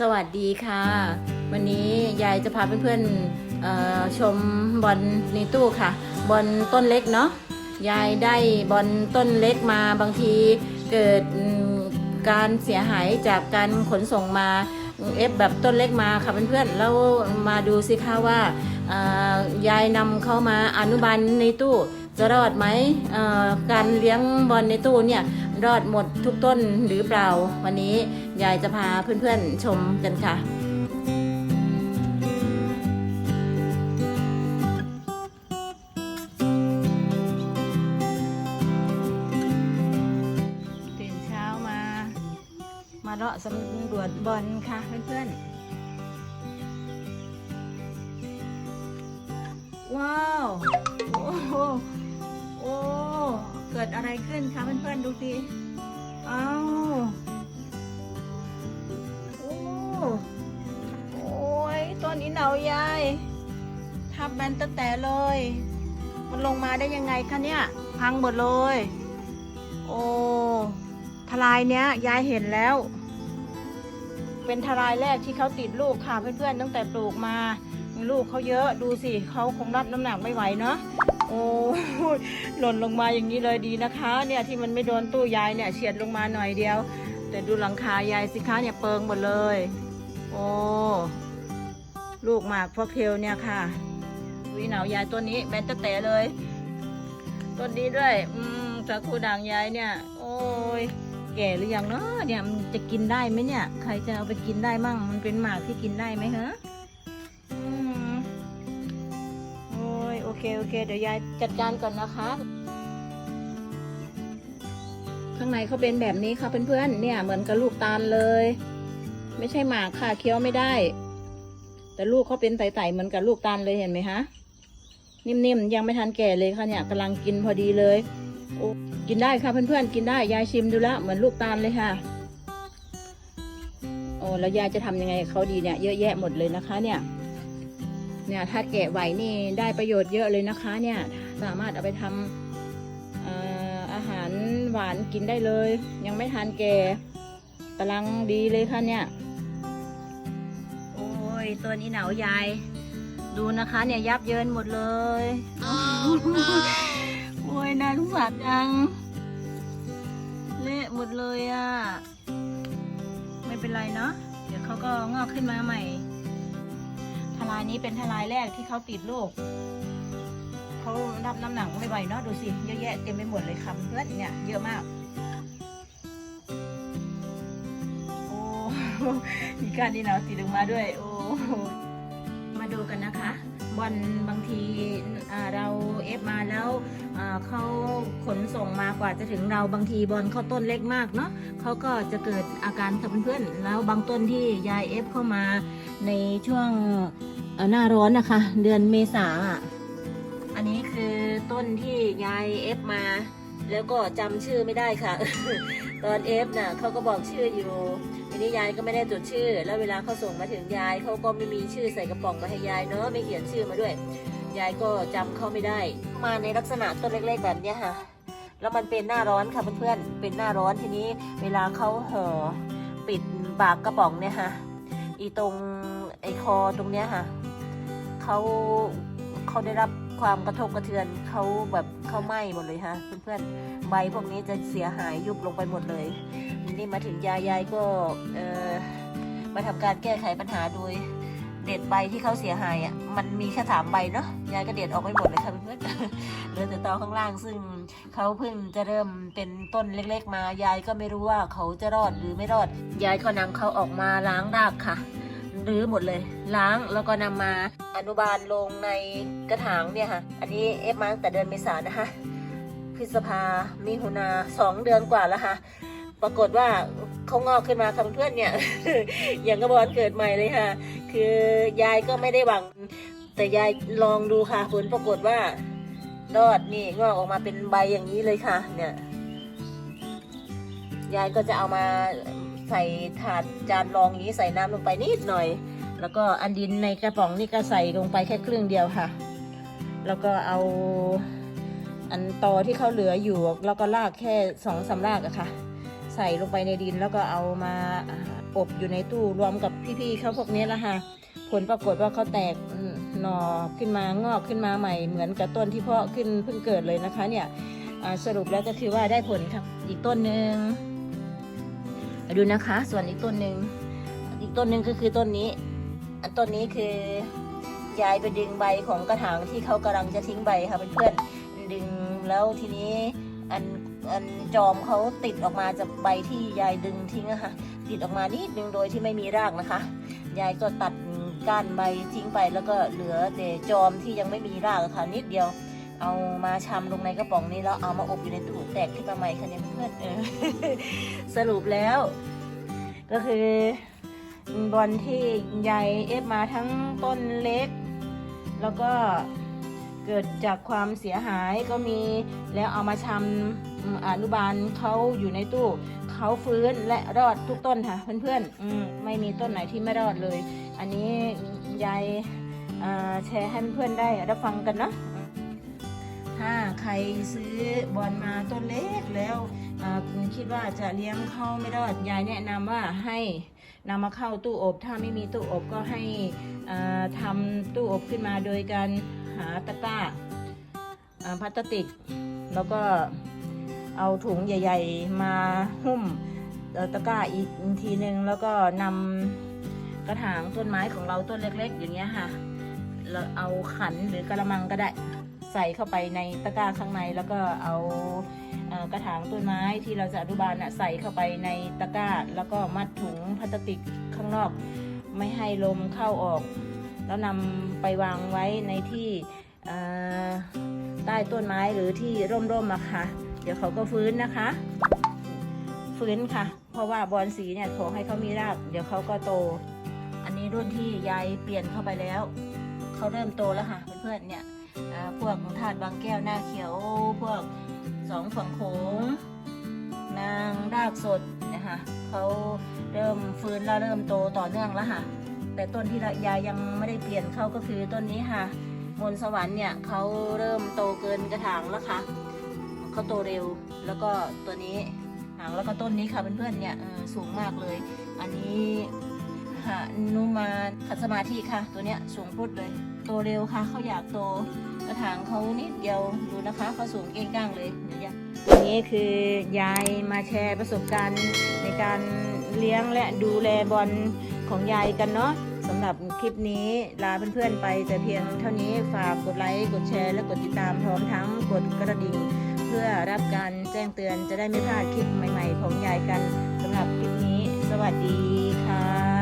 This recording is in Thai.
สวัสดีค่ะ วันนี้ยายจะพาเพื่อนๆเอ่อชมบอลในตู้ค่ะ บอลต้นเล็กเนาะยายได้บอลต้นเล็กมาบางทีเกิดอืมการเสียหายจากการขนส่งมาเอฟแบบต้นเล็กมาค่ะเพื่อนๆแล้วมาดูสิคะว่าเอ่อยายนำเข้ามาอนุบาลในตู้จะรอดไหมเอ่อการเลี้ยงบอลในตู้เนี่ยรอดหมดทุกต้นหรือเปล่าวันนี้ ยายจะพาเพื่อนๆชมกันค่ะตื่นเช้ามา มาเลาะสำรวจบอลค่ะเพื่อนๆ ว้าว โอ้โหโอ้ เกิดอะไรขึ้นคะเพื่อนๆ ดูสิ อ้าโเหนายายทับมันตั้งแต่เลย มันลงมาได้ยังไงคะเนี่ย พังหมดเลย โอ้ทลายเนี้ยยายเห็นแล้ว เป็นทลายแรกที่เขาติดลูกค่ะเพื่อนๆตั้งแต่ปลูกมาลูกเขาเยอะดูสิเขาคงรับน้ำหนักไม่ไหวเนาะโอ้หล่นลงมาอย่างนี้เลยดีนะคะ เนี่ยที่มันไม่โดนตู้ยายเนี่ยเฉียดลงมาหน่อยเดียว แต่ดูหลังคายายสิคะเนี่ยเปิงหมดเลย โอ้ ลูกหมากพวกเทลเนี่ยค่ะวิหนาวยายต้นนี้แบนตะแต่เลยต้นนี้ด้วย อืมสาคูด่างยายเนี่ย โอ้ยแก่หรือยังเนาะเนี่ยมันจะกินได้ไหมเนี่ย ใครจะเอาไปกินได้มั่งมันเป็นหมากที่กินได้ไหมฮะอืมโอ้ยโอเคโอเค เดี๋ยวยายจัดการก่อนนะคะ ข้างในเขาเป็นแบบนี้ค่ะเพื่อนๆเนี่ยเหมือนกับลูกตาลเลย ไม่ใช่หมากค่ะเคี้ยวไม่ได้ แต่ลูกเขาเป็นไต่ๆเหมือนกับลูกตาลเลยเห็นไหมคะนิ่มๆยังไม่ทันแก่เลยค่ะเนี่ยกำลังกินพอดีเลยโอ้กินได้ค่ะเพื่อนๆกินได้ยายชิมดูแล้วเหมือนลูกตาลเลยค่ะ โอ้แล้วยายจะทำยังไงเขาดีเนี่ย เยอะแยะหมดเลยนะคะเนี่ย เนี่ยถ้าแกะไหวนี่ได้ประโยชน์เยอะเลยนะคะ เนี่ย สามารถเอาไปทำเอ่ออาหารหวานกินได้เลย ยังไม่ทานแก่กำลังดีเลยค่ะเนี่ย ตัวนี้หนาวยาย ดูนะคะเนี่ยยับเยินหมดเลยโอ้ยน่าสงสารจัง เละหมดเลยอะ่ะ ไม่เป็นไรเนาะ เดี๋ยวเขาก็งอกขึ้นมาใหม่ ทลายนี้เป็นทลายแรกที่เขาติดลูกเขารับน้ำหนักไม่ไหวเนาะดูสิเยอะแยะเต็มไปหมดเลยค่ะเพื่อนเนี่ยเยอะมาก มีการดีหนาวติดลงมาด้วย โอ้มาดูกันนะคะบอลบางทีเราเอฟมาแล้วเขาขนส่งมากว่าจะถึงเราบางทีบอลเขาต้นเล็กมากเนาะเขาก็จะเกิดอาการกับเพื่อนๆแล้วบางต้นที่ยายเอฟเข้ามาในช่วงหน้าร้อนนะคะ เดือนเมษาอะอันนี้คือต้นที่ยายเอฟมา แล้วก็จำชื่อไม่ได้ค่ะ ตอนเอฟน่ะเขาก็บอกชื่ออยู่ นี้ยายก็ไม่ได้จดชื่อ แล้วเวลาเขาส่งมาถึงยายเขาก็ไม่มีชื่อใส่กระป๋องมาให้ยายเนาะไม่เขียนชื่อมาด้วย ยายก็จำเขาไม่ได้ มาในลักษณะต้นเล็กๆแบบนี้ค่ะ แล้วมันเป็นหน้าร้อนค่ะเพื่อนๆเป็นหน้าร้อนทีนี้ เวลาเขาห่อปิดปากกระป๋องเนี่ยค่ะอีตรงไอคอตรงเนี้ยค่ะเขาเขาได้รับความกระทบกระเทือนเขาแบบเขาไหม้หมดเลยค่ะเพื่อนๆใบพวกนี้จะเสียหายยุบลงไปหมดเลย นี่มาถึงยายยายก็มาทำการแก้ไขปัญหาโดยเด็ดใบที่เขาเสียหายอะมันมีแค่สามใบเนาะยายก็เด็ดออกไปหมดเลยค่ะเพื่อนเหลือแต่ตอข้างล่างซึ่งเขาเพิ่งจะเริ่มเป็นต้นเล็กๆ มายายก็ไม่รู้ว่าเขาจะรอดหรือไม่รอด ยายก็นำเขาออกมาล้างรากค่ะรื้อหมดเลย ล้างแล้วก็นำมาอนุบาลลงในกระถางเนี่ยค่ะ อันนี้เอฟมาตั้งแต่เดือนเมษานะคะพฤษภามิถุนาสองเดือนกว่าแล้วค่ะ ปรากฏว่าเขางอกขึ้นมาค่ะเพื่อนเนี่ย อย่างกระบอนเกิดใหม่เลยค่ะ คือยายก็ไม่ได้หวัง แต่ยายลองดูค่ะผลปรากฏว่ารอดนี่งอกออกมาเป็นใบอย่างนี้เลยค่ะ เนี่ยยายก็จะเอามาใส่ถาดจานรองนี้ใส่น้ำลงไปนิดหน่อย แล้วก็อันดินในกระป๋องนี่ก็ใส่ลงไปแค่ครึ่งเดียวค่ะ แล้วก็เอาอันตอที่เขาเหลืออยู่แล้วก็ลากแค่สองสามรากอะค่ะ ใส่ลงไปในดินแล้วก็เอามาอบอยู่ในตู้รวมกับพี่ๆเขาพวกนี้ละค่ะ ผลปรากฏว่าเขาแตกหน่อขึ้นมางอกขึ้นมาใหม่ เหมือนกับต้นที่เพาะขึ้นเพิ่งเกิดเลยนะคะ เนี่ยสรุปแล้วก็คือว่าได้ผลครับ อีกต้นหนึ่งดูนะคะ ส่วนอีกต้นหนึ่งอีกต้นหนึ่งก็คือต้นนี้อต้นนี้คือยายไปดึงใบของกระถางที่เขากำลังจะทิ้งใบค่ะเพื่อนๆดึงแล้วทีนี้ อันอันจอมเขาติดออกมาจากใบที่ยายดึงทิ้งอะค่ะติดออกมานิดนึงโดยที่ไม่มีรากนะคะ ยายก็ตัดก้านใบทิ้งไปแล้วก็เหลือแต่จอมที่ยังไม่มีรากะค่ะนิดเดียว เอามาชำลงในกระป๋องนี้แล้วเอามาอบอยู่ในตู้แตกขึ้นมาใหม่ค่ะเนี่ยเพื่อนเออสรุปแล้ว ก็คือบอลที่ยายเอฟมาทั้งต้นเล็ก แล้วก็ เกิดจากความเสียหายก็มีแล้วเอามาชำอืมอนุบาลเขาอยู่ในตู้เขาฟื้นและรอดทุกต้นค่ะเพื่อนๆอืมไม่มีต้นไหนที่ไม่รอดเลย อันนี้ยายแชร์ให้เพื่อนได้รับฟังกันนะถ้าใครซื้อบอลมาต้นเล็กแล้วคิดว่าจะเลี้ยงเข้าไม่รอดยายแนะนำว่าให้นำมาเข้าตู้อบ ถ้าไม่มีตู้อบก็ให้ทำตู้อบขึ้นมาโดยการ หาตะกร้าพลาสติก แล้วก็เอาถุงใหญ่ ๆ มาหุ้มตะกร้าอีกทีหนึ่งแล้วก็นำกระถางต้นไม้ของเราต้นเล็ก ๆ อย่างเงี้ยค่ะแล้วเอาขันหรือกระมังก็ได้ใส่เข้าไปในตะกร้าข้างในแล้วก็เอากระถางต้นไม้ที่เราจะอนุบาลนะใส่เข้าไปในตะกร้า แล้วก็มัดถุงพลาสติกข้างนอก ไม่ให้ลมเข้าออก แล้วนำไปวางไว้ในที่ใต้ต้นไม้หรือที่ร่มๆอะค่ะ เดี๋ยวเขาก็ฟื้นนะคะ ฟื้นค่ะ เพราะว่าบอลสีเนี่ยขอให้เขามีราก เดี๋ยวเขาก็โต อันนี้รุ่นที่ยายเปลี่ยนเข้าไปแล้วเขาเริ่มโตแล้วค่ะเพื่อนๆเนี่ยพวกถาดบางแก้วหน้าเขียว พวกสองฝั่งโขงนางรากสดนะคะเขาเริ่มฟื้นแล้วเริ่มโตต่อเนื่องแล้วค่ะ แต่ต้นที่ยายยังไม่ได้เปลี่ยนเขาก็คือต้นนี้ค่ะ มนสวรรค์เนี่ยเขาเริ่มโตเกินกระถางแล้วค่ะเขาโตเร็วแล้วก็ตัวนี้หางแล้วก็ต้นนี้ค่ะเพื่อนๆเนี่ยสูงมากเลย อันนี้หานุมาขัดสมาธิค่ะ ตัวเนี้ยสูงพุดเลย โตเร็วค่ะเขาอยากโตกระถางเขานิดเดียวดูนะคะเขาสูงเก้งก้างเลยเดี๋ยวอย่าอันนี้คือยายมาแชร์ประสบการณ์ในการเลี้ยงและดูแลบอลของยายกันเนาะำหรับคลิปนี้ลาเพื่อนๆไปแต่เพียงเท่านี้ฝากกดไลค์กดแชร์และกดติดตามพร้อมทั้งกดกระดิ่งเพื่อรับการแจ้งเตือนจะได้ไม่พลาดคลิปใหม่ ๆ ของยายกันสำหรับคลิปนี้ สวัสดีค่ะ